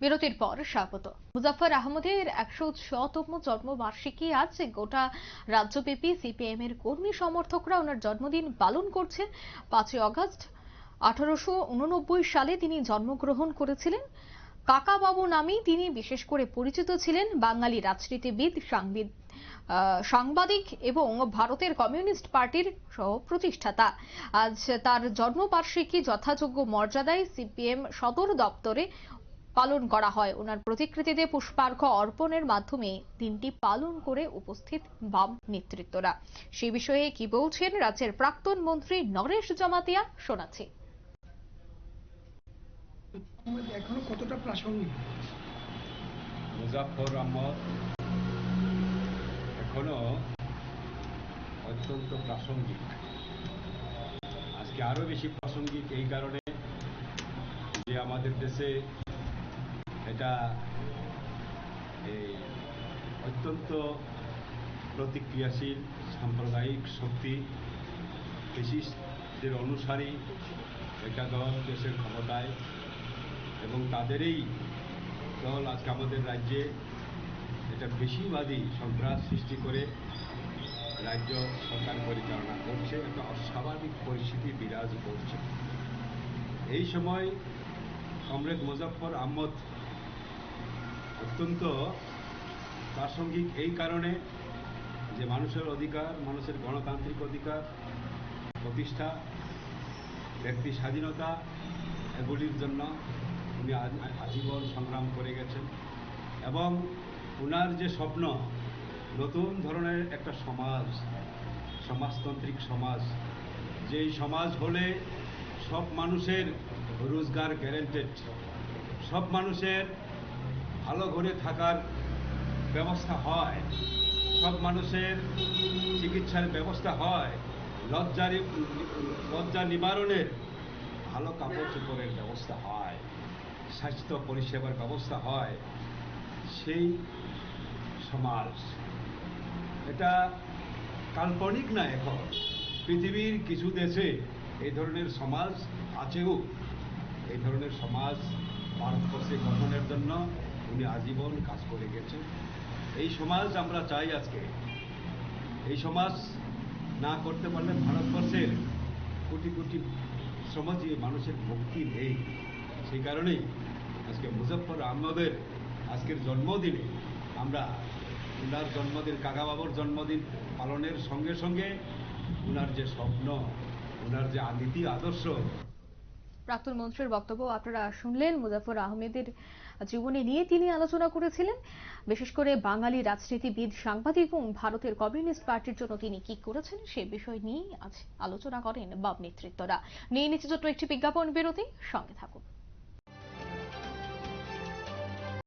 বিরতির পর স্বাগত। মুজাফর আহমদের একশো ছতম জন্মবার্ষিকী আজ গোটা রাজ্যব্যাপী সিপিএম এর কর্মী সমর্থকরা ওনার জন্মদিন পালন করছেন। পাঁচই অগস্ট আঠারোশো উননব্বই সালে তিনি জন্মগ্রহণ করেছিলেন। কাকাবাবু নামেই তিনি বিশেষ করে পরিচিত ছিলেন বাঙালি রাজনীতিবিদ, সাংবিদ সাংবাদিক এবং ভারতের কমিউনিস্ট পার্টির সহ প্রতিষ্ঠাতা আজ তার জন্মবার্ষিকী যথাযোগ্য মর্যাদায় সিপিএম সদর দপ্তরে পালন করা হয়। ওনার প্রতিকৃতিতে পুষ্পার্ঘ্য অর্পণের মাধ্যমে দিনটি পালন করে উপস্থিত বাম নেতৃত্বরা। সে বিষয়ে কি বলছেন রাজ্যের প্রাক্তন মন্ত্রী নরেশ জমাতিয়া শোনাচ্ছি। এখনও কতটা প্রাসঙ্গিক? মুজাফর আহমদ এখনও অত্যন্ত প্রাসঙ্গিক। আজকে আরও বেশি প্রাসঙ্গিক এই কারণে যে আমাদের দেশে এটা, এই অত্যন্ত প্রতিক্রিয়াশীল, সাম্প্রদায়িক শক্তি ফেসিস্টদের অনুসারী একটা দল দেশের ক্ষমতায় এবং তাদেরই দল আজকে আমাদের রাজ্যে এটা বেশিরভাগই সন্ত্রাস সৃষ্টি করে রাজ্য সরকার পরিচালনা করছে, একটা অস্বাভাবিক পরিস্থিতি বিরাজ করছে। এই সময় কমরেড মুজাফর আহমদ অত্যন্ত প্রাসঙ্গিক এই কারণে যে মানুষের অধিকার, মানুষের গণতান্ত্রিক অধিকার, প্রতিষ্ঠা, ব্যক্তি স্বাধীনতা, এগুলির জন্য উনি আজ- আজীবন সংগ্রাম করে গেছেন এবং ওনার যে স্বপ্ন, নতুন ধরনের একটা সমাজ, সমাজতান্ত্রিক সমাজ, যেই সমাজ হলে সব মানুষের রোজগার গ্যারেন্টেড সব মানুষের ভালো ঘরে থাকার ব্যবস্থা হয়। সব মানুষের চিকিৎসার ব্যবস্থা হয়। লজ্জা লজ্জা নিবারণের ভালো কাপড় চোপড়ের ব্যবস্থা হয়। স্বাস্থ্য পরিষেবার ব্যবস্থা হয়। সেই সমাজ। এটা কাল্পনিক না এখন। পৃথিবীর কিছু দেশে এই ধরনের সমাজ আছেও। এই ধরনের সমাজ ভারতবর্ষে গঠনের জন্য উনি আজীবন কাজ করে গেছেন। এই সমাজ আমরা চাই আজকে। এই সমাজ না করতে পারলে ভারতবর্ষের কোটি কোটি সমাজে মানুষের মুক্তি নেই। সেই কারণেই আজকে মুজফর আহমদের আজকের জন্মদিনে আমরা উনার জন্মদিন কাকাবাবুর জন্মদিন পালনের সঙ্গে সঙ্গে উনার যে স্বপ্ন ওনার যে নীতি আদর্শ প্রাক্তন মন্ত্রীর বক্তব্য আপনারা শুনলেন। মুজাফর আহমেদের জীবনী নিয়ে তিনি আলোচনা করেছিলেন। বিশেষ করে বাঙালি রাজনীতিবিদ, সাংবাদিক এবং ভারতের কমিউনিস্ট পার্টির জন্য তিনি কি করেছেন সে বিষয় নিয়েই আজ আলোচনা করেন বাম নেতৃত্বরা। নিয়ে নিচ্ছে ছোট্ট একটি বিজ্ঞাপন বিরতি, সঙ্গে থাকুন।